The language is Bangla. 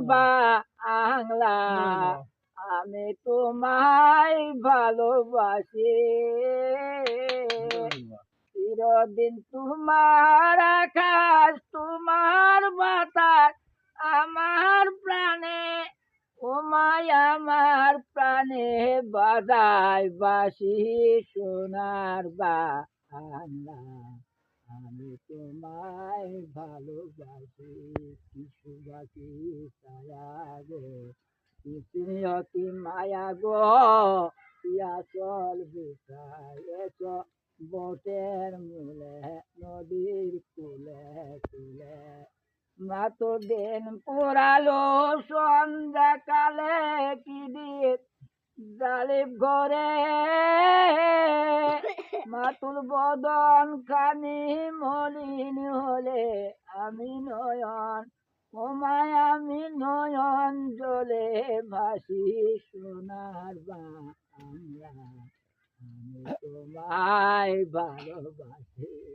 বাংলা আমি তোমায় ভালোবাসি। চিরদিন তোমার আকাশ তোমার বাতাস আমার প্রাণে ওমায় আমার প্রাণে বাজায় বাসি সোনার বাংলা। আমি তোমায় ভালোবাসি কিছু বাকি ছায়া গো। কি মায়া গো? ইয়া চল বিছায়েছ বটের মূলে নদীর কুলে কুলে। মাত দিন পোড়ালো সন্ধ্যাকালে কি দিন জালিব ঘরে। মাতুল বদন খানি ওমায় আমি নয়ন জলে ভাসি সোনার বাংলা। আমি তোমায় ভালোবাসি।